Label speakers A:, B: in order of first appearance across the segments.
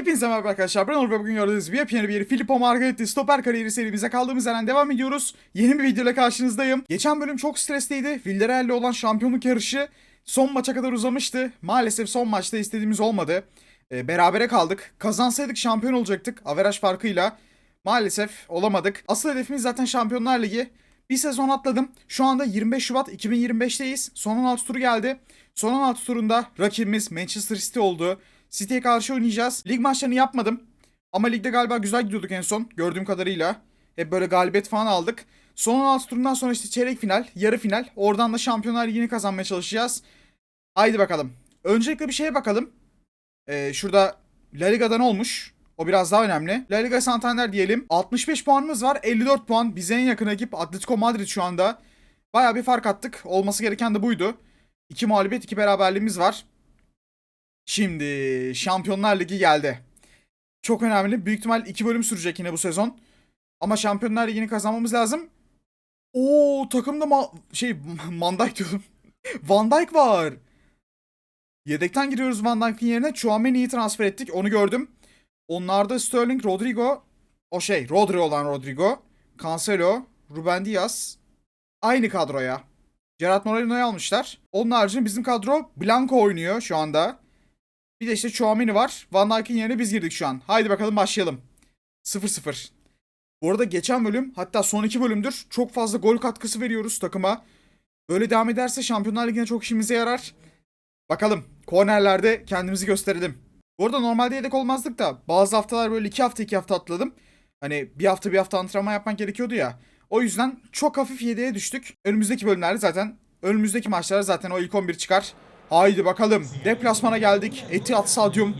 A: Hepinize merhaba arkadaşlar. Ben Onur ve bugün gördüğünüz gibi yepyeni bir Filippo Margaretti stoper kariyeri serimize kaldığımız yerden devam ediyoruz. Yeni bir videoyla karşınızdayım. Geçen bölüm çok stresliydi. Villarreal'le olan şampiyonluk yarışı son maça kadar uzamıştı. Maalesef son maçta istediğimiz olmadı. Ee, berabere kaldık. Kazansaydık şampiyon olacaktık. Averaj farkıyla. Maalesef olamadık. Asıl hedefimiz zaten Şampiyonlar Ligi. Bir sezon atladım. Şu anda 25 Şubat 2025'teyiz. Son 16 turu geldi. Son 16 turunda rakibimiz Manchester City oldu. City'ye karşı oynayacağız. Lig maçlarını yapmadım. Ama ligde galiba güzel gidiyorduk en son gördüğüm kadarıyla. Hep böyle galibiyet falan aldık. Son 16 turundan sonra işte çeyrek final, yarı final. Oradan da Şampiyonlar Ligi'ni kazanmaya çalışacağız. Haydi bakalım. Öncelikle bir şeye bakalım. Ee, şurada La Liga'dan olmuş. O biraz daha önemli. La Liga Santander diyelim. 65 puanımız var. 54 puan. Bize en yakın rakip Atletico Madrid şu anda. Baya bir fark attık. Olması gereken de buydu. 2 mağlubiyet, 2 beraberliğimiz var. Şimdi Şampiyonlar Ligi geldi. Çok önemli. Büyük ihtimal 2 bölüm sürecek yine bu sezon. Ama Şampiyonlar Ligi'ni kazanmamız lazım. Oo takımda ma şey Van Dijk diyordum. Van Dijk var. Yedekten giriyoruz Van Dijk'in yerine. Chouameni'yi transfer ettik. Onu gördüm. Onlarda Sterling, Rodrigo, o şey Rodri olan Rodrigo, Cancelo, Ruben Diaz aynı kadroya. Gerard Moreno'yu almışlar. Onun haricinde bizim kadro Blanco oynuyor şu anda. Bir de işte Chouameni var. Van Dijk'in yerine biz girdik şu an. Haydi bakalım başlayalım. 0-0. Bu arada geçen bölüm hatta son iki bölümdür çok fazla gol katkısı veriyoruz takıma. Böyle devam ederse Şampiyonlar Ligi'ne çok işimize yarar. Bakalım kornerlerde kendimizi gösterelim. Bu arada normalde yedek olmazdık da bazı haftalar böyle iki hafta iki hafta atladım. Hani bir hafta bir hafta antrenman yapmak gerekiyordu ya. O yüzden çok hafif yedeğe düştük. Önümüzdeki bölümlerde zaten önümüzdeki maçlarda zaten o ilk 11 çıkar. Haydi bakalım. Deplasmana geldik. Etihad Stadyum.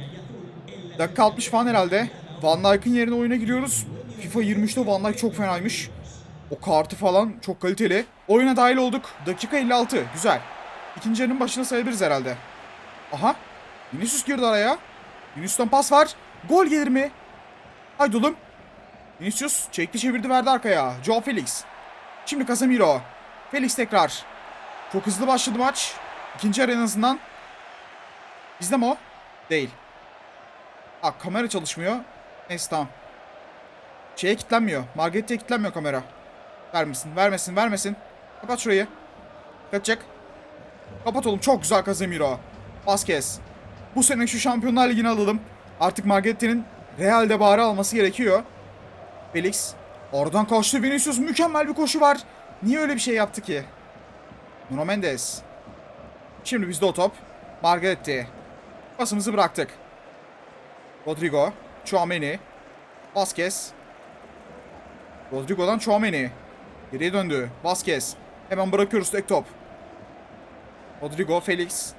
A: Dakika 60 falan herhalde. Van Dijk'ın yerine oyuna giriyoruz. FIFA 23'te Van Dijk çok fenaymış. O kartı falan çok kaliteli. Oyuna dahil olduk. Dakika 56. Güzel. İkinci yarının başına sayabiliriz herhalde. Aha. Vinicius girdi araya. Vinicius'tan pas var. Gol gelir mi? Haydi oğlum. Vinicius çekti çevirdi verdi arkaya. Joao Felix. Şimdi Casemiro. Felix tekrar. Çok hızlı başladı maç. İkinci yarı en azından. Bizde mi o? Değil. Aa kamera çalışmıyor. Neyse tamam. Şeye kilitlenmiyor. Margaret'e kilitlenmiyor kamera. Vermesin, vermesin, vermesin. Kapat şurayı. Kaçacak. Kapat oğlum. Çok güzel Casemiro. Vasquez. Bu sene şu Şampiyonlar Ligi'ni alalım. Artık Margarette'nin Real'de bari alması gerekiyor. Felix. Oradan koştu Vinicius. Mükemmel bir koşu var. Niye öyle bir şey yaptı ki? Nuno Mendes. Şimdi bizde o top. Margaretti. Pasımızı bıraktık. Rodrigo. Chouameni. Vasquez. Rodrigo'dan Chouameni. Geriye döndü. Vasquez. Hemen bırakıyoruz tek top. Rodrigo, Felix.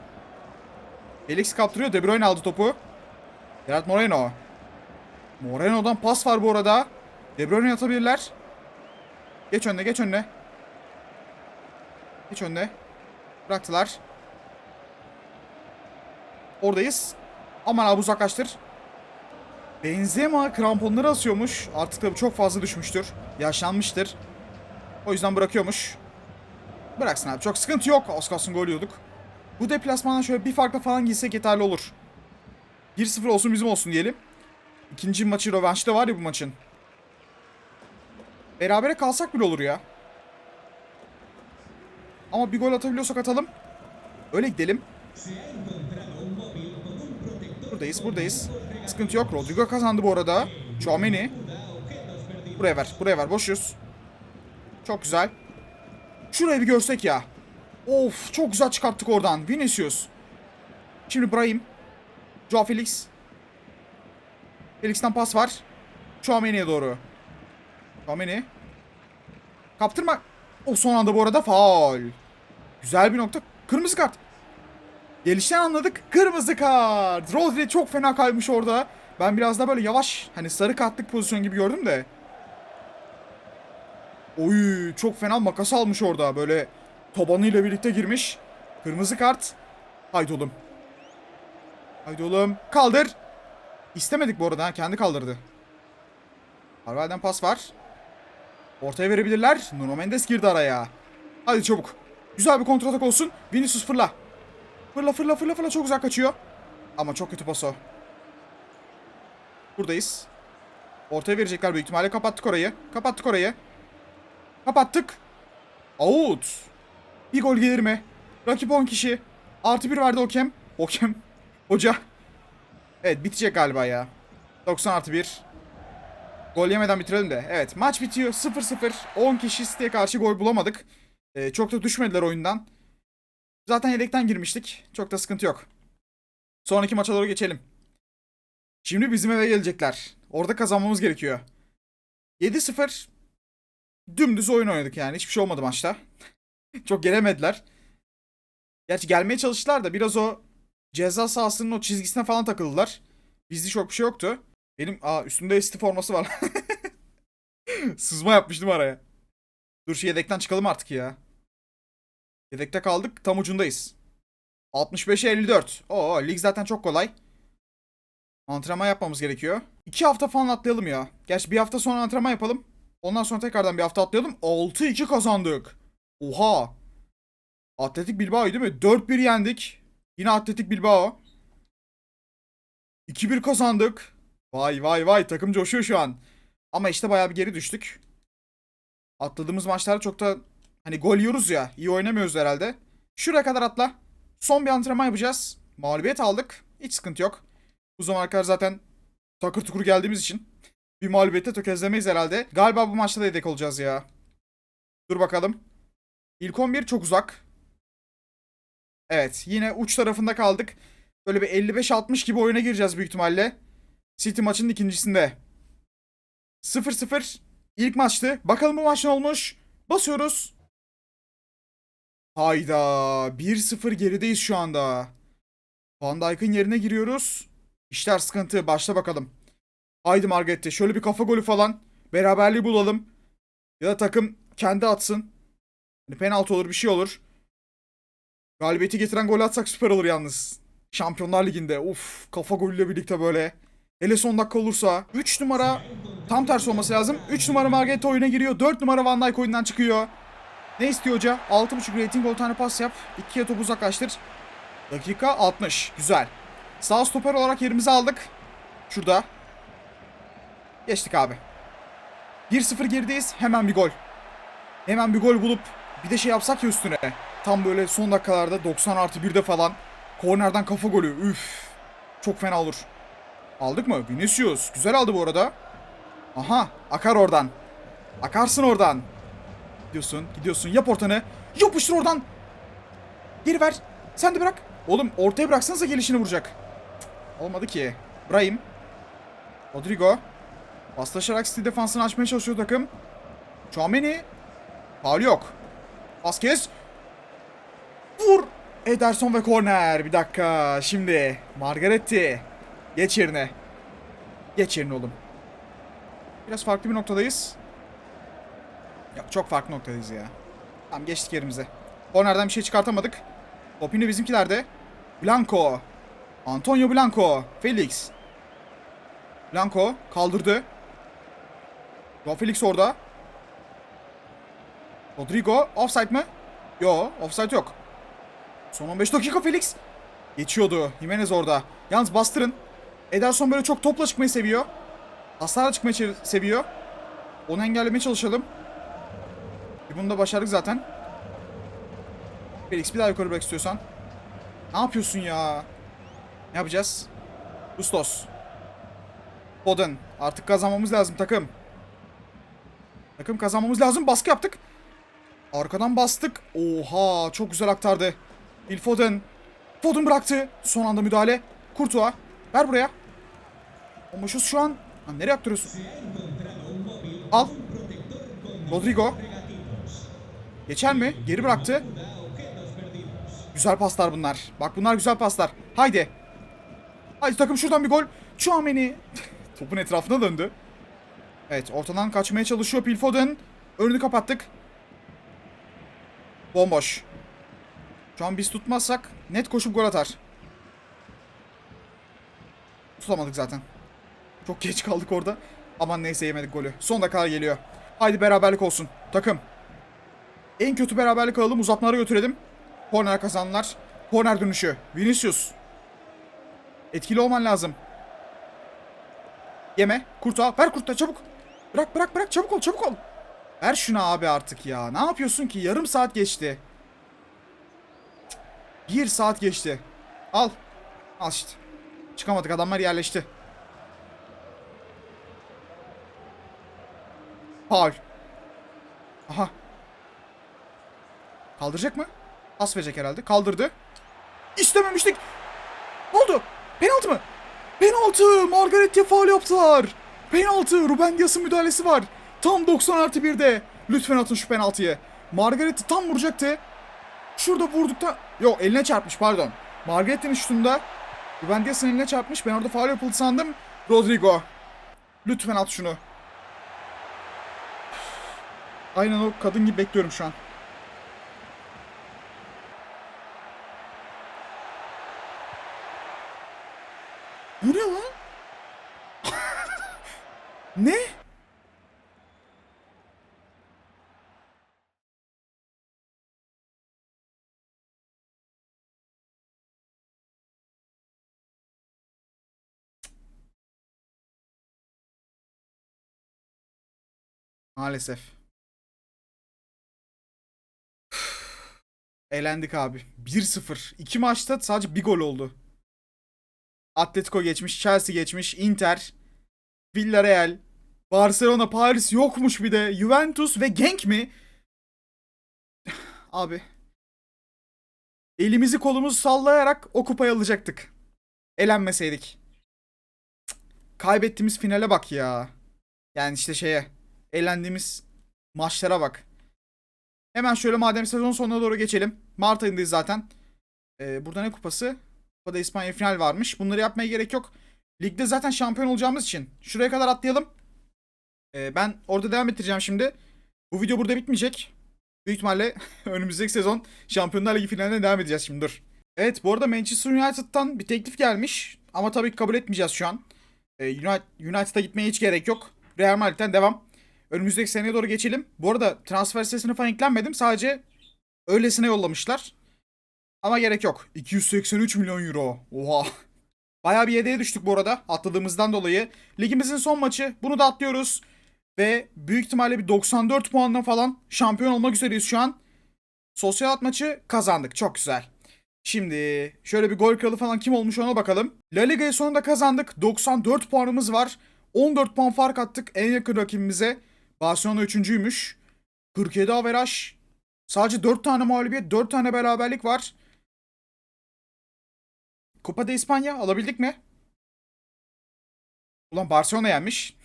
A: Felix kaptırıyor. De Bruyne aldı topu. Gerard Moreno. Moreno'dan pas var bu arada. De Bruyne atabilirler. Geç önüne, geç önüne. Geç önüne. Bıraktılar. Oradayız. Aman abi uzaklaştır. Benzema kramponları asıyormuş. Artık tabii çok fazla düşmüştür. Yaşlanmıştır. O yüzden bırakıyormuş. Bıraksın abi. Çok sıkıntı yok. Az kalsın yiyorduk. Bu deplasmandan şöyle bir farkla falan girsek yeterli olur. 1-0 olsun bizim olsun diyelim. İkinci maçı rövanşta var ya bu maçın. Berabere kalsak bile olur ya. Ama bir gol atabiliyorsak atalım. Öyle gidelim. Buradayız, buradayız. Sıkıntı yok. Rodrigo kazandı bu arada. Chouameni. Buraya ver, buraya ver. Boşuz. Çok güzel. Şurayı bir görsek ya. Of, çok güzel çıkarttık oradan. Vinicius. Şimdi Brahim. Joao Felix. Felix'ten pas var. Chouameni'ye doğru. Chouameni. Kaptırma. O son anda bu arada faul. Güzel bir nokta. Kırmızı kart. Gelişten anladık. Kırmızı kart. Rodri çok fena kaymış orada. Ben biraz da böyle yavaş hani sarı kartlık pozisyon gibi gördüm de. Oy çok fena makas almış orada. Böyle tabanıyla birlikte girmiş. Kırmızı kart. Haydi oğlum. Haydi oğlum. Kaldır. İstemedik bu arada ha. Kendi kaldırdı. Harvel'den pas var. Ortaya verebilirler. Nuno Mendes girdi araya. Hadi çabuk. Güzel bir kontratak olsun. Vinicius fırla. Fırla fırla fırla fırla çok güzel kaçıyor. Ama çok kötü paso. Buradayız. Ortaya verecekler büyük ihtimalle. Kapattık orayı. Kapattık orayı. Kapattık. Out. Bir gol gelir mi? Rakip 10 kişi. Artı bir verdi Okem. Okem. Hoca. Evet bitecek galiba ya. 90 artı 1. Gol yemeden bitirelim de. Evet maç bitiyor. 0-0. 10 kişi City'ye karşı gol bulamadık. Ee, çok da düşmediler oyundan. Zaten yedekten girmiştik. Çok da sıkıntı yok. Sonraki maça doğru geçelim. Şimdi bizim eve gelecekler. Orada kazanmamız gerekiyor. 7-0 dümdüz oyun oynadık yani. Hiçbir şey olmadı maçta. Çok gelemediler. Gerçi gelmeye çalıştılar da biraz o ceza sahasının o çizgisine falan takıldılar. Bizde çok bir şey yoktu. Benim aa üstümde esti forması var. Sızma yapmıştım araya. Dur şu yedekten çıkalım artık ya. Yedekte kaldık. Tam ucundayız. 65'e 54. Oo lig zaten çok kolay. Antrenman yapmamız gerekiyor. 2 hafta falan atlayalım ya. Gerçi bir hafta sonra antrenman yapalım. Ondan sonra tekrardan bir hafta atlayalım. 6-2 kazandık. Oha. Atletik Bilbao'yu değil mi? 4-1 yendik. Yine Atletik Bilbao. 2-1 kazandık. Vay vay vay takım coşuyor şu an. Ama işte bayağı bir geri düştük. Atladığımız maçlarda çok da hani gol yiyoruz ya. iyi oynamıyoruz herhalde. Şuraya kadar atla. Son bir antrenman yapacağız. Mağlubiyet aldık. Hiç sıkıntı yok. Bu zamana kadar zaten takır tukur geldiğimiz için bir mağlubiyette tökezlemeyiz herhalde. Galiba bu maçta da yedek olacağız ya. Dur bakalım. İlk 11 çok uzak. Evet yine uç tarafında kaldık. Böyle bir 55-60 gibi oyuna gireceğiz büyük ihtimalle. City maçının ikincisinde. 0-0 ilk maçtı. Bakalım bu maç ne olmuş. Basıyoruz. Hayda 1-0 gerideyiz şu anda. Van Dijk'ın yerine giriyoruz. İşler sıkıntı. Başla bakalım. Haydi Margaret'te şöyle bir kafa golü falan. Beraberliği bulalım. Ya da takım kendi atsın. Hani penaltı olur bir şey olur. Galibiyeti getiren gol atsak süper olur yalnız. Şampiyonlar Ligi'nde. Uf kafa golüyle birlikte böyle. Hele son dakika olursa. 3 numara tam tersi olması lazım. 3 numara Margaret oyuna giriyor. 4 numara Van Dijk oyundan çıkıyor. Ne istiyor hoca? 6.5 rating 10 tane pas yap. 2'ye topu uzaklaştır. Dakika 60. Güzel. Sağ stoper olarak yerimizi aldık. Şurada. Geçtik abi. 1-0 gerideyiz. Hemen bir gol. Hemen bir gol bulup bir de şey yapsak ya üstüne. Tam böyle son dakikalarda 90 artı 1'de falan. Kornerden kafa golü. Üf. Çok fena olur. Aldık mı? Vinicius. Güzel aldı bu arada. Aha. Akar oradan. Akarsın oradan. Gidiyorsun. Gidiyorsun. Yap ortanı. Yapıştır oradan. Geri ver. Sen de bırak. Oğlum ortaya bıraksanıza gelişini vuracak. Olmadı ki. Brahim. Rodrigo. Paslaşarak stil defansını açmaya çalışıyor takım. Chouameni. Faul yok. Vasquez. Vur. Ederson ve korner. Bir dakika. Şimdi. Margaretti. Geç yerine. Geç yerine oğlum. Biraz farklı bir noktadayız. Yok çok farklı noktadayız ya. Tamam geçtik yerimize. Kornerden bir şey çıkartamadık. Top yine bizimkilerde. Blanco. Antonio Blanco. Felix. Blanco kaldırdı. Joao Felix orada. Rodrigo offside mı? Yo offside yok. Son 15 dakika Felix. Geçiyordu. Jimenez orada. Yalnız bastırın. Ederson böyle çok topla çıkmayı seviyor. Hasarla çıkmayı seviyor. Onu engellemeye çalışalım. E bunu da başardık zaten. Felix bir daha yukarı bırak istiyorsan. Ne yapıyorsun ya? Ne yapacağız? Bustos. Foden. Artık kazanmamız lazım takım. Takım kazanmamız lazım. Baskı yaptık. Arkadan bastık. Oha çok güzel aktardı. Phil Foden. Foden bıraktı. Son anda müdahale. Kurtuğa. Ver buraya. Olmuşuz şu an. Lan nereye aktarıyorsun? Al. Rodrigo. Geçer mi? Geri bıraktı. Güzel paslar bunlar. Bak bunlar güzel paslar. Haydi. Haydi takım şuradan bir gol. Chouameni. Topun etrafına döndü. Evet ortadan kaçmaya çalışıyor Phil Foden. Önünü kapattık. Bomboş. Şu an biz tutmazsak net koşup gol atar. Tutamadık zaten. Çok geç kaldık orada. Aman neyse yemedik golü. Son dakikalar geliyor. Haydi beraberlik olsun. Takım. En kötü beraberlik alalım. Uzatmalara götürelim. Korner kazandılar. Korner dönüşü. Vinicius. Etkili olman lazım. Yeme. Kurtuğa. Ver kurtuğa çabuk. Bırak bırak bırak çabuk ol çabuk ol. Ver şunu abi artık ya. Ne yapıyorsun ki? Yarım saat geçti. Bir saat geçti. Al. Al işte. Çıkamadık adamlar yerleşti. Paul. Aha. Kaldıracak mı? Pas verecek herhalde. Kaldırdı. İstememiştik. Ne oldu? Penaltı mı? Penaltı! Margaret'e faul yaptılar. Penaltı! Ruben Dias'ın müdahalesi var. Tam 90 artı 1'de. Lütfen atın şu penaltıyı. Margaret'i tam vuracaktı. Şurada vurdukta... Yok eline çarpmış pardon. Margaret'in şutunda Ruben Dias'ın eline çarpmış. Ben orada faul yapıldı sandım. Rodrigo. Lütfen at şunu. Aynen o kadın gibi bekliyorum şu an. Bu ne lan? Ne? Maalesef. Elendik abi. 1-0. İki maçta sadece bir gol oldu. Atletico geçmiş, Chelsea geçmiş, Inter, Villarreal, Barcelona, Paris yokmuş bir de. Juventus ve Genk mi? Abi. Elimizi kolumuzu sallayarak o kupayı alacaktık. Elenmeseydik. Kaybettiğimiz finale bak ya. Yani işte şeye. Elendiğimiz maçlara bak. Hemen şöyle madem sezon sonuna doğru geçelim. Mart ayındayız zaten. Ee, burada ne kupası? Kupada İspanya final varmış. Bunları yapmaya gerek yok. Ligde zaten şampiyon olacağımız için. Şuraya kadar atlayalım. Ee, ben orada devam ettireceğim şimdi. Bu video burada bitmeyecek. Büyük ihtimalle önümüzdeki sezon Şampiyonlar Ligi finaline devam edeceğiz şimdi dur. Evet bu arada Manchester United'dan bir teklif gelmiş. Ama tabii kabul etmeyeceğiz şu an. Ee, United, United'a gitmeye hiç gerek yok. Real Madrid'den devam. Önümüzdeki seneye doğru geçelim. Bu arada transfer sitesine falan eklenmedim. Sadece öylesine yollamışlar. Ama gerek yok. 283 milyon euro. Oha. Bayağı bir yedeğe düştük bu arada atladığımızdan dolayı. Ligimizin son maçı. Bunu da atlıyoruz. Ve büyük ihtimalle bir 94 puanla falan şampiyon olmak üzereyiz şu an. Sosyal at maçı kazandık. Çok güzel. Şimdi şöyle bir gol kralı falan kim olmuş ona bakalım. La Liga'yı sonunda kazandık. 94 puanımız var. 14 puan fark attık en yakın rakibimize. Barcelona 3.'üymüş. 47 averaj. Sadece 4 tane mağlubiyet, 4 tane beraberlik var. Copa de İspanya alabildik mi? Ulan Barcelona yenmiş.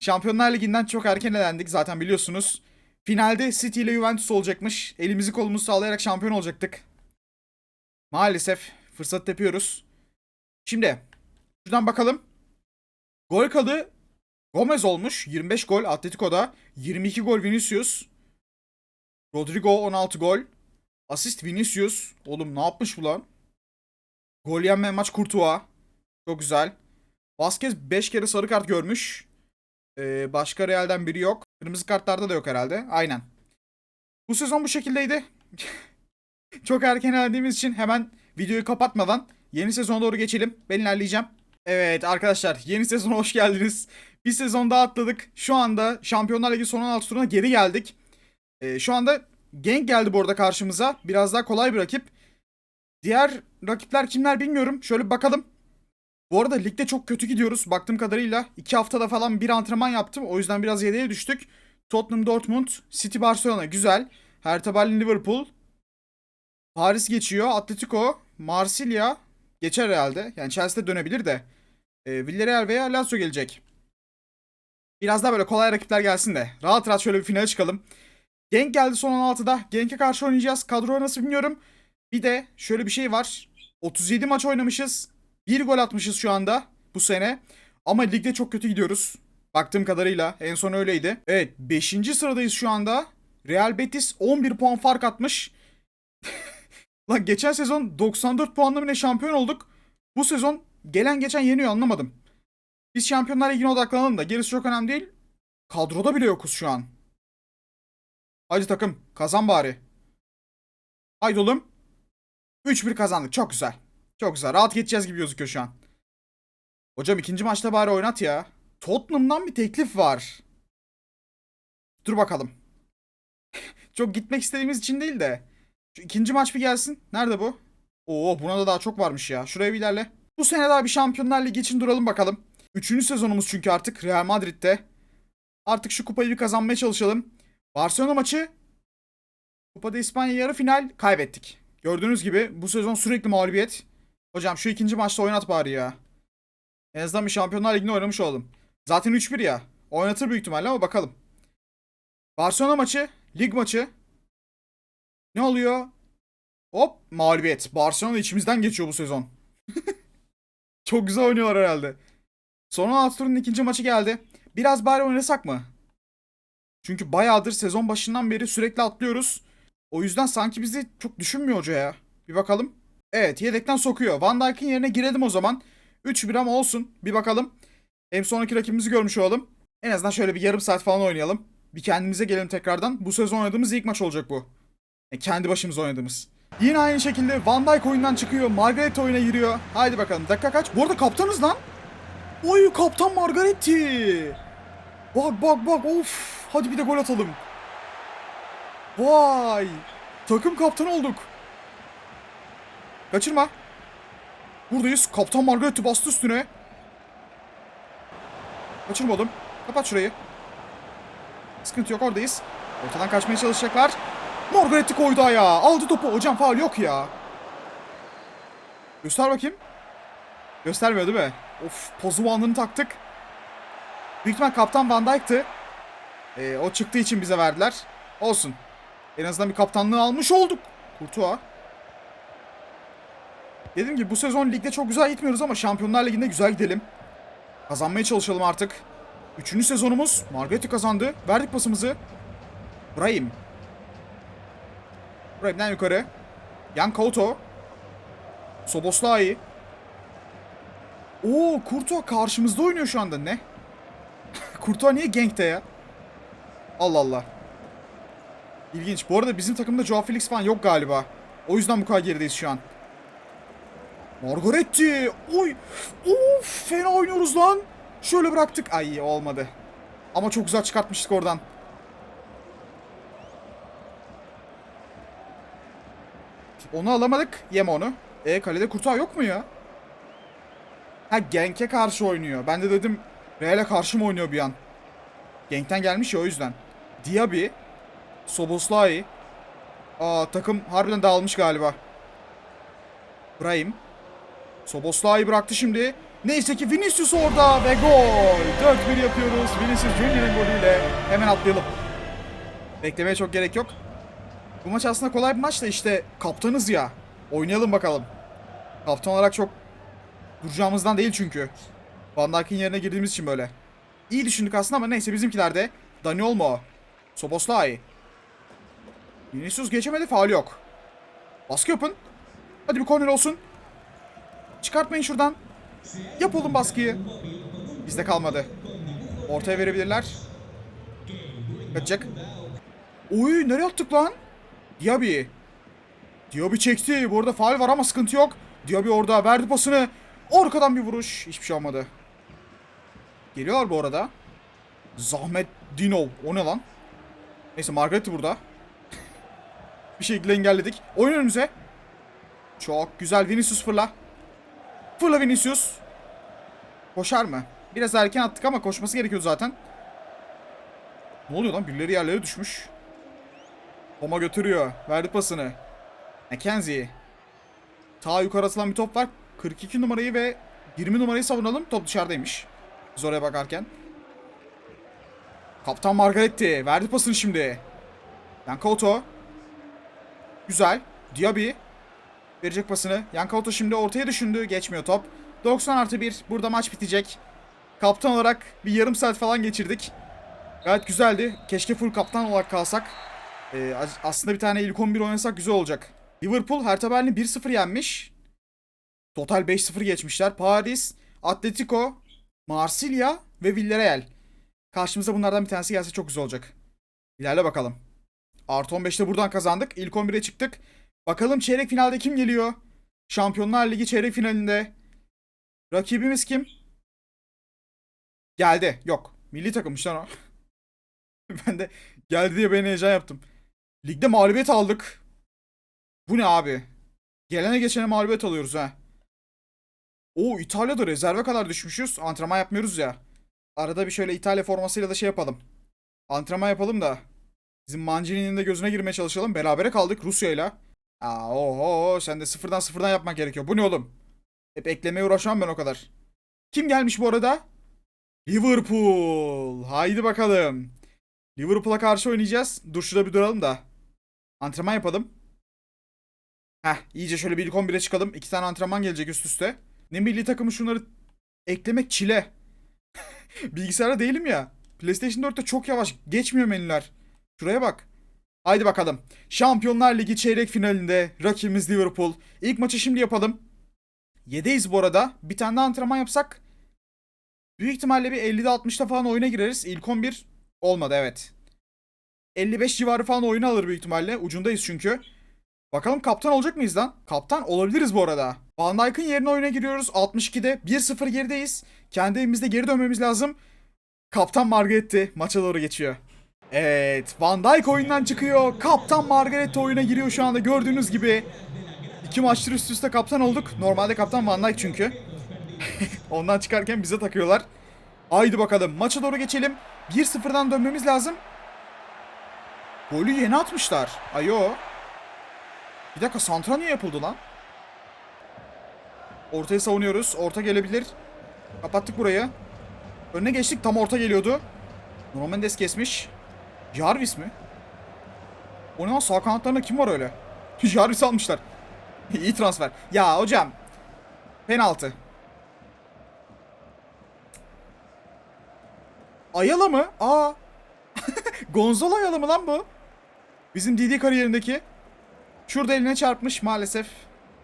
A: Şampiyonlar Ligi'nden çok erken elendik zaten biliyorsunuz. Finalde City ile Juventus olacakmış. Elimizi kolumuzu sağlayarak şampiyon olacaktık. Maalesef fırsat tepiyoruz. Şimdi şuradan bakalım. Gol kalı Gomez olmuş. 25 gol Atletico'da. 22 gol Vinicius. Rodrigo 16 gol. Asist Vinicius. Oğlum ne yapmış bu lan? Gol yenmeyen maç Courtois. Çok güzel. Vasquez 5 kere sarı kart görmüş. Ee, başka Real'den biri yok. Kırmızı kartlarda da yok herhalde. Aynen. Bu sezon bu şekildeydi. Çok erken elendiğimiz için hemen videoyu kapatmadan yeni sezona doğru geçelim. Ben ilerleyeceğim. Evet arkadaşlar yeni sezona hoş geldiniz. Bir sezon daha atladık. Şu anda Şampiyonlar Ligi son 16 turuna geri geldik. Ee, şu anda Genk geldi bu arada karşımıza. Biraz daha kolay bir rakip. Diğer rakipler kimler bilmiyorum. Şöyle bakalım. Bu arada ligde çok kötü gidiyoruz. Baktığım kadarıyla 2 haftada falan bir antrenman yaptım. O yüzden biraz yedeğe düştük. Tottenham Dortmund, City Barcelona güzel. Hertha Berlin Liverpool. Paris geçiyor. Atletico, Marsilya geçer herhalde. Yani Chelsea'de dönebilir de. E, Villarreal veya Lazio gelecek. Biraz daha böyle kolay rakipler gelsin de. Rahat rahat şöyle bir finale çıkalım. Genk geldi son 16'da. Genk'e karşı oynayacağız. Kadro nasıl bilmiyorum. Bir de şöyle bir şey var. 37 maç oynamışız. 1 gol atmışız şu anda bu sene. Ama ligde çok kötü gidiyoruz. Baktığım kadarıyla en son öyleydi. Evet 5. sıradayız şu anda. Real Betis 11 puan fark atmış. Lan geçen sezon 94 puanla ne şampiyon olduk. Bu sezon gelen geçen yeniyor anlamadım. Biz Şampiyonlar Ligi'ne odaklanalım da gerisi çok önemli değil. Kadroda bile yokuz şu an. Hadi takım kazan bari. Haydi oğlum. 3-1 kazandık çok güzel. Çok güzel rahat geçeceğiz gibi gözüküyor şu an. Hocam ikinci maçta bari oynat ya. Tottenham'dan bir teklif var. Dur bakalım. çok gitmek istediğimiz için değil de. Şu ikinci maç bir gelsin. Nerede bu? Oo buna da daha çok varmış ya. Şuraya bir ilerle. Bu sene daha bir Şampiyonlar Ligi için duralım bakalım. Üçüncü sezonumuz çünkü artık Real Madrid'de. Artık şu kupayı bir kazanmaya çalışalım. Barcelona maçı Kupada İspanya yarı final kaybettik. Gördüğünüz gibi bu sezon sürekli mağlubiyet. Hocam şu ikinci maçta oynat bari ya. En azından bir Şampiyonlar Ligi'ni oynamış olalım. Zaten 3-1 ya. Oynatır büyük ihtimalle ama bakalım. Barcelona maçı, lig maçı. Ne oluyor? Hop mağlubiyet. Barcelona içimizden geçiyor bu sezon. Çok güzel oynuyorlar herhalde. Alt turun ikinci maçı geldi. Biraz bari oynasak mı? Çünkü bayağıdır sezon başından beri sürekli atlıyoruz. O yüzden sanki bizi çok düşünmüyor hoca ya. Bir bakalım. Evet yedekten sokuyor. Van Dijk'in yerine girelim o zaman. 3-1 ama olsun. Bir bakalım. Hem sonraki rakibimizi görmüş olalım. En azından şöyle bir yarım saat falan oynayalım. Bir kendimize gelelim tekrardan. Bu sezon oynadığımız ilk maç olacak bu. E, kendi başımıza oynadığımız. Yine aynı şekilde Van Dijk oyundan çıkıyor. Margaret oyuna giriyor. Haydi bakalım. Dakika kaç? Bu arada kaptanız lan. Oy kaptan Margaretti. Bak bak bak of. Hadi bir de gol atalım. Vay. Takım kaptanı olduk. Kaçırma. Buradayız. Kaptan Margaretti bastı üstüne. Kaçırmadım. Kapat şurayı. Sıkıntı yok oradayız. Ortadan kaçmaya çalışacaklar. Margaretti koydu ayağa. Aldı topu. Hocam faul yok ya. Göster bakayım. Göstermiyor değil mi? Of pozu bandını taktık. Büyük kaptan Van Dijk'tı. Ee, o çıktığı için bize verdiler. Olsun. En azından bir kaptanlığı almış olduk. Kurtuğa. Dediğim gibi bu sezon ligde çok güzel gitmiyoruz ama Şampiyonlar Ligi'nde güzel gidelim. Kazanmaya çalışalım artık. Üçüncü sezonumuz. Margaret'i kazandı. Verdik pasımızı. Brahim. Brahim'den yukarı. Yan Couto. Soboslai. Oo Kurtuğa karşımızda oynuyor şu anda. Ne? Kurtuğa niye Genk'te ya? Allah Allah. İlginç. Bu arada bizim takımda Joao Felix falan yok galiba. O yüzden bu kadar gerideyiz şu an. Margaretti. Oy. Of fena oynuyoruz lan. Şöyle bıraktık. Ay olmadı. Ama çok güzel çıkartmıştık oradan. Onu alamadık. Yeme onu. E kalede Kurtağı yok mu ya? Ha Genk'e karşı oynuyor. Ben de dedim Real'e karşı mı oynuyor bir an? Genk'ten gelmiş ya o yüzden. Diaby. Soboslai. Aa takım harbiden dağılmış galiba. Brahim. Soboslai bıraktı şimdi. Neyse ki Vinicius orada ve gol. 4-1 yapıyoruz. Vinicius Junior'ın golüyle hemen atlayalım. Beklemeye çok gerek yok. Bu maç aslında kolay bir maç da işte kaptanız ya. Oynayalım bakalım. Kaptan olarak çok duracağımızdan değil çünkü. Van Dijk'in yerine girdiğimiz için böyle. İyi düşündük aslında ama neyse bizimkiler de. Dani Olmo. Soboslai. Vinicius geçemedi faul yok. Baskı yapın. Hadi bir korner olsun. Çıkartmayın şuradan. Yap oğlum baskıyı. Bizde kalmadı. Ortaya verebilirler. Kaçacak. Oy nereye attık lan? Diaby. Diaby çekti. Bu arada faal var ama sıkıntı yok. Diaby orada verdi pasını. Arkadan bir vuruş. Hiçbir şey olmadı. Geliyorlar bu arada. Zahmet Dinov. O ne lan? Neyse Margaret'i burada. Bir şekilde engelledik. Oyun önümüze. Çok güzel Vinicius fırla. Fırla Vinicius. Koşar mı? Biraz erken attık ama koşması gerekiyordu zaten. Ne oluyor lan? Birileri yerlere düşmüş. Toma götürüyor. Verdi pasını. Mackenzie. Ta yukarı atılan bir top var. 42 numarayı ve 20 numarayı savunalım. Top dışarıdaymış. Biz oraya bakarken. Kaptan Margaretti. Verdi pasını şimdi. Yankauto. Güzel. Diaby. Verecek pasını. Yankauto şimdi ortaya düşündü. Geçmiyor top. 90 artı 1. Burada maç bitecek. Kaptan olarak bir yarım saat falan geçirdik. Gayet güzeldi. Keşke full kaptan olarak kalsak. Ee, as- aslında bir tane ilk 11 oynasak güzel olacak. Liverpool Hertha Berlin'i 1-0 yenmiş. Total 5-0 geçmişler. Paris, Atletico, Marsilya ve Villarreal. Karşımıza bunlardan bir tanesi gelse çok güzel olacak. İlerle bakalım. Artı 15'te buradan kazandık. İlk 11'e çıktık. Bakalım çeyrek finalde kim geliyor? Şampiyonlar Ligi çeyrek finalinde. Rakibimiz kim? Geldi. Yok. Milli takımmış lan o. ben de geldi diye ben heyecan yaptım. Ligde mağlubiyet aldık. Bu ne abi? Gelene geçene mağlubiyet alıyoruz ha. Oo İtalya'da rezerve kadar düşmüşüz. Antrenman yapmıyoruz ya. Arada bir şöyle İtalya formasıyla da şey yapalım. Antrenman yapalım da. Bizim Mancini'nin de gözüne girmeye çalışalım. Berabere kaldık Rusya'yla. Aa oho sen de sıfırdan sıfırdan yapmak gerekiyor. Bu ne oğlum? Hep eklemeye uğraşamam ben o kadar. Kim gelmiş bu arada? Liverpool. Haydi bakalım. Liverpool'a karşı oynayacağız. Dur şurada bir duralım da. Antrenman yapalım. Heh iyice şöyle bir ilk 11'e çıkalım. İki tane antrenman gelecek üst üste. Ne milli takımı şunları eklemek çile. Bilgisayarda değilim ya. PlayStation 4'te çok yavaş. Geçmiyor menüler. Şuraya bak. Haydi bakalım. Şampiyonlar Ligi çeyrek finalinde rakibimiz Liverpool. İlk maçı şimdi yapalım. 7'yiz bu arada. Bir tane daha antrenman yapsak büyük ihtimalle bir 50'de 60'ta falan oyuna gireriz. İlk 11 olmadı evet. 55 civarı falan oyunu alır büyük ihtimalle. Ucundayız çünkü. Bakalım kaptan olacak mıyız lan? Kaptan olabiliriz bu arada. Van Dijk'ın yerine oyuna giriyoruz. 62'de 1-0 gerideyiz. Kendi evimizde geri dönmemiz lazım. Kaptan Margaretti maça doğru geçiyor. Evet Van Dijk oyundan çıkıyor. Kaptan Margaretti oyuna giriyor şu anda gördüğünüz gibi. İki maçtır üst üste kaptan olduk. Normalde kaptan Van Dijk çünkü. Ondan çıkarken bize takıyorlar. Haydi bakalım maça doğru geçelim. 1-0'dan dönmemiz lazım. Golü yeni atmışlar. Ayo. Bir dakika santra niye yapıldı lan? Ortayı savunuyoruz. Orta gelebilir. Kapattık burayı. Önüne geçtik. Tam orta geliyordu. Nuno Mendes kesmiş. Jarvis mi? O ne sağ kanatlarında kim var öyle? Jarvis almışlar. İyi transfer. Ya hocam. Penaltı. Ayala mı? Aa. Gonzalo Ayala mı lan bu? Bizim DD kariyerindeki. Şurada eline çarpmış maalesef.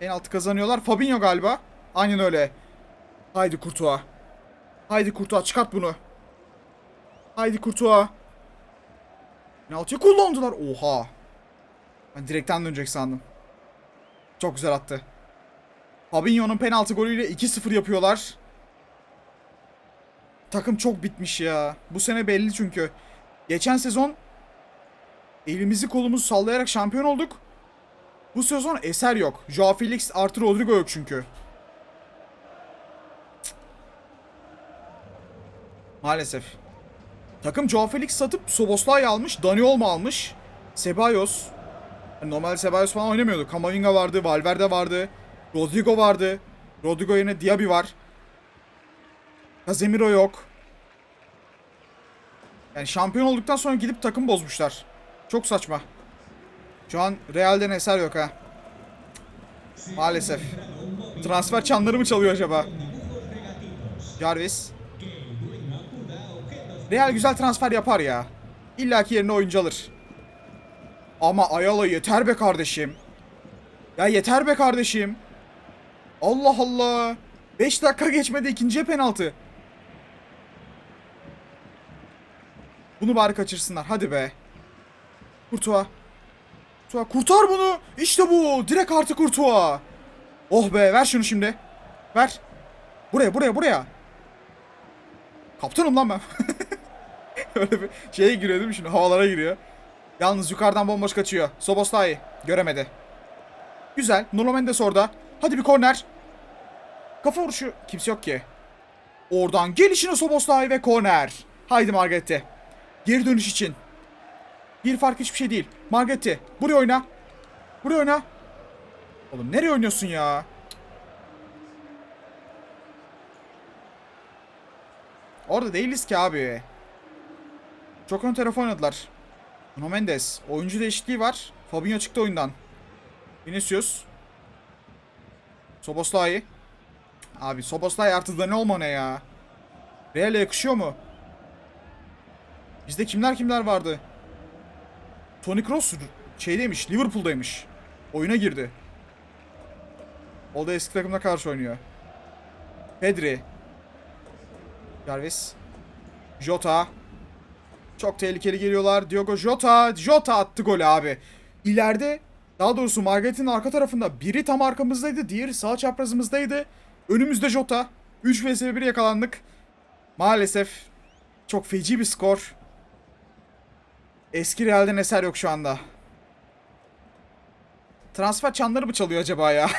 A: Penaltı kazanıyorlar. Fabinho galiba. Aynen öyle. Haydi Kurtuğa. Haydi Kurtuğa çıkart bunu. Haydi Kurtuğa. Penaltıyı kullandılar. Oha. Ben direkten dönecek sandım. Çok güzel attı. Fabinho'nun penaltı golüyle 2-0 yapıyorlar. Takım çok bitmiş ya. Bu sene belli çünkü. Geçen sezon elimizi kolumuzu sallayarak şampiyon olduk. Bu sezon eser yok. Joao Felix artı Rodrigo yok çünkü. Maalesef. Takım Joao Felix satıp Soboslay almış. Dani Olmo almış. Ceballos. Yani normalde Ceballos falan oynamıyordu. Camavinga vardı. Valverde vardı. Rodrigo vardı. Rodrigo yerine Diaby var. Casemiro yok. Yani şampiyon olduktan sonra gidip takım bozmuşlar. Çok saçma. Şu an Real'den eser yok ha. Maalesef. Transfer çanları mı çalıyor acaba? Jarvis. Real güzel transfer yapar ya. İlla ki yerine oyuncu alır. Ama Ayala yeter be kardeşim. Ya yeter be kardeşim. Allah Allah. 5 dakika geçmedi ikinciye penaltı. Bunu bari kaçırsınlar. Hadi be. Kurtuğa. Kurtuğa kurtar bunu. İşte bu. Direkt artı Kurtuğa. Oh be ver şunu şimdi. Ver. Buraya buraya buraya. Kaptanım lan ben. Öyle bir şeye giriyor değil mi şimdi? Havalara giriyor. Yalnız yukarıdan bomboş kaçıyor. Soboslay göremedi. Güzel. Nuno Mendes orada. Hadi bir korner. Kafa vuruşu. Kimse yok ki. Oradan gelişine Soboslay ve korner. Haydi Margarete. Geri dönüş için. Bir fark hiçbir şey değil. Margaretti. Buraya oyna. Buraya oyna. Oğlum nereye oynuyorsun ya? Orada değiliz ki abi. Çok ön taraf oynadılar. Nuno Mendes. Oyuncu değişikliği var. Fabinho çıktı oyundan. Vinicius. Soboslay. Abi Soboslay artı da ne olma ne ya? Real'e yakışıyor mu? Bizde kimler kimler vardı? Tony Kroos şeydeymiş, Liverpool'daymış. Oyuna girdi. O da eski takımına karşı oynuyor. Pedri. Jarvis. Jota. Çok tehlikeli geliyorlar. Diogo Jota. Jota attı golü abi. İleride daha doğrusu Margaret'in arka tarafında biri tam arkamızdaydı. Diğeri sağ çaprazımızdaydı. Önümüzde Jota. 3 vs 1 yakalandık. Maalesef çok feci bir skor. Eski Real'den eser yok şu anda. Transfer çanları mı çalıyor acaba ya?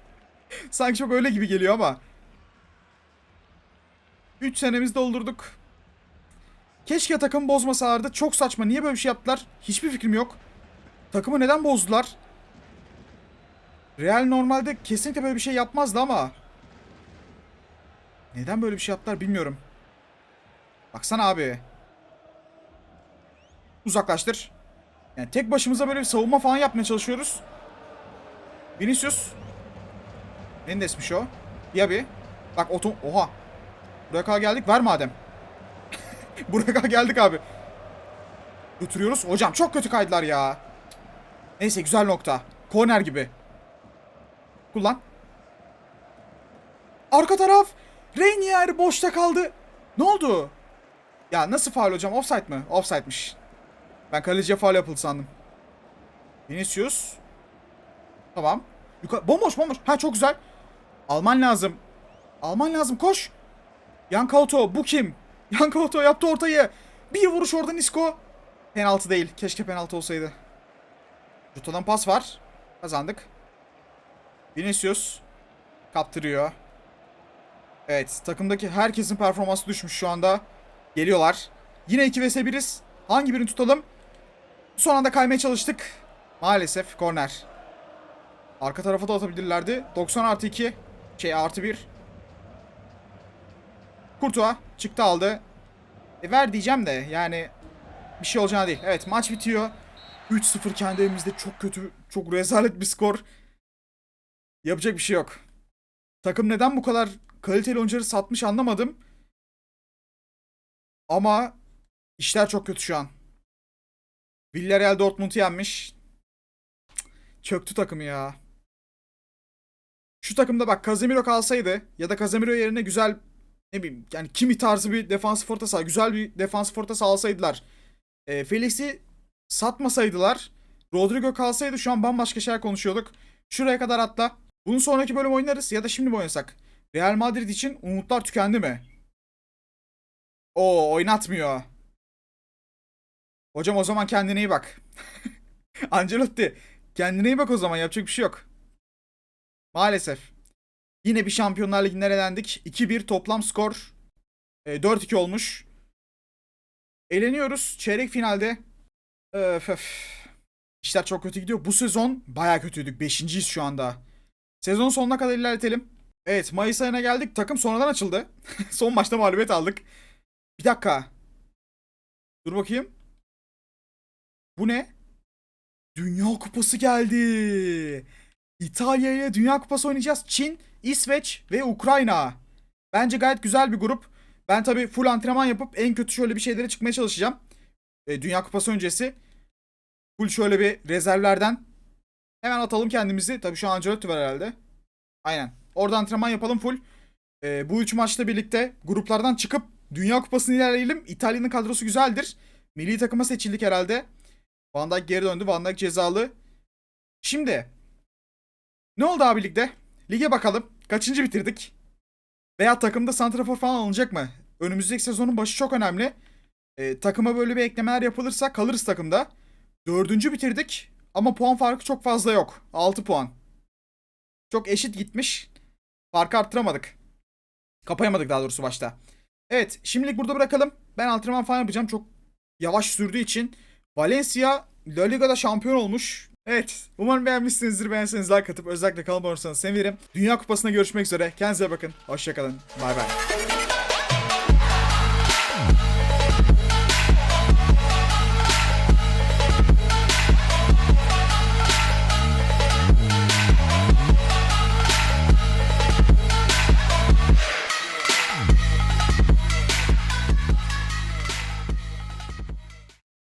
A: Sanki çok öyle gibi geliyor ama. 3 senemizi doldurduk. Keşke takım bozmasalardı. Çok saçma. Niye böyle bir şey yaptılar? Hiçbir fikrim yok. Takımı neden bozdular? Real normalde kesinlikle böyle bir şey yapmazdı ama. Neden böyle bir şey yaptılar bilmiyorum. Baksana abi. Uzaklaştır. Yani tek başımıza böyle bir savunma falan yapmaya çalışıyoruz. Vinicius. Mendes'miş o. Diaby. Bak oto... Oha. Buraya kadar geldik. Ver madem. Buraya geldik abi. Götürüyoruz. Hocam çok kötü kaydılar ya. Neyse güzel nokta. Korner gibi. Kullan. Arka taraf. Reinier boşta kaldı. Ne oldu? Ya nasıl faul hocam? Offside mı? Offside'miş. Ben kaleciye faul yapıldı sandım. Vinicius. Tamam. Yukarı... Bomboş bomboş. Ha çok güzel. Alman lazım. Alman lazım koş. Yan Kauto bu kim? Yan Kauto yaptı ortayı. Bir vuruş oradan Isco. Penaltı değil. Keşke penaltı olsaydı. Juta'dan pas var. Kazandık. Vinicius. Kaptırıyor. Evet takımdaki herkesin performansı düşmüş şu anda. Geliyorlar. Yine 2 vs 1'iz. Hangi birini tutalım? Son anda kaymaya çalıştık. Maalesef korner. Arka tarafa da atabilirlerdi. 90 artı 2. Şey artı 1. Kurtuğa çıktı aldı. E ver diyeceğim de yani bir şey olacağına değil. Evet maç bitiyor. 3-0 kendi evimizde çok kötü, çok rezalet bir skor. Yapacak bir şey yok. Takım neden bu kadar kaliteli oyuncuları satmış anlamadım. Ama işler çok kötü şu an. Villarreal Dortmund'u yenmiş. Çöktü takımı ya. Şu takımda bak Casemiro kalsaydı ya da Casemiro yerine güzel ne bileyim yani Kimi tarzı bir defansif orta saha, güzel bir defansif orta saha alsaydılar. E, Felix'i satmasaydılar. Rodrigo kalsaydı şu an bambaşka şeyler konuşuyorduk. Şuraya kadar atla. Bunun sonraki bölüm oynarız ya da şimdi mi oynasak? Real Madrid için umutlar tükendi mi? Oo oynatmıyor. Hocam o zaman kendine iyi bak. Ancelotti kendine iyi bak o zaman yapacak bir şey yok. Maalesef. Yine bir Şampiyonlar Ligi'nden elendik. 2-1 toplam skor. E, 4-2 olmuş. Eleniyoruz çeyrek finalde. Öf, öf. İşler çok kötü gidiyor. Bu sezon baya kötüydük. Beşinciyiz şu anda. Sezon sonuna kadar ilerletelim. Evet Mayıs ayına geldik. Takım sonradan açıldı. Son maçta mağlubiyet aldık. Bir dakika. Dur bakayım. Bu ne? Dünya Kupası geldi. İtalya ile Dünya Kupası oynayacağız. Çin, İsveç ve Ukrayna. Bence gayet güzel bir grup. Ben tabii full antrenman yapıp en kötü şöyle bir şeylere çıkmaya çalışacağım. E, Dünya Kupası öncesi. Full şöyle bir rezervlerden. Hemen atalım kendimizi. Tabii şu an Ancelotti var herhalde. Aynen. Orada antrenman yapalım full. E, bu üç maçla birlikte gruplardan çıkıp Dünya Kupası'nı ilerleyelim. İtalya'nın kadrosu güzeldir. Milli takıma seçildik herhalde. Van Dijk geri döndü. Van Dijk cezalı. Şimdi ne oldu abi ligde? Lige bakalım. Kaçıncı bitirdik? Veya takımda santrafor falan alınacak mı? Önümüzdeki sezonun başı çok önemli. Ee, takıma böyle bir eklemeler yapılırsa kalırız takımda. Dördüncü bitirdik. Ama puan farkı çok fazla yok. 6 puan. Çok eşit gitmiş. Farkı arttıramadık. Kapayamadık daha doğrusu başta. Evet şimdilik burada bırakalım. Ben antrenman falan yapacağım. Çok yavaş sürdüğü için. Valencia La Liga'da şampiyon olmuş. Evet. Umarım beğenmişsinizdir. Beğenseniz like atıp özellikle kanalıma olursanız sevinirim. Dünya Kupası'nda görüşmek üzere. Kendinize bakın. Hoşçakalın. Bay bay.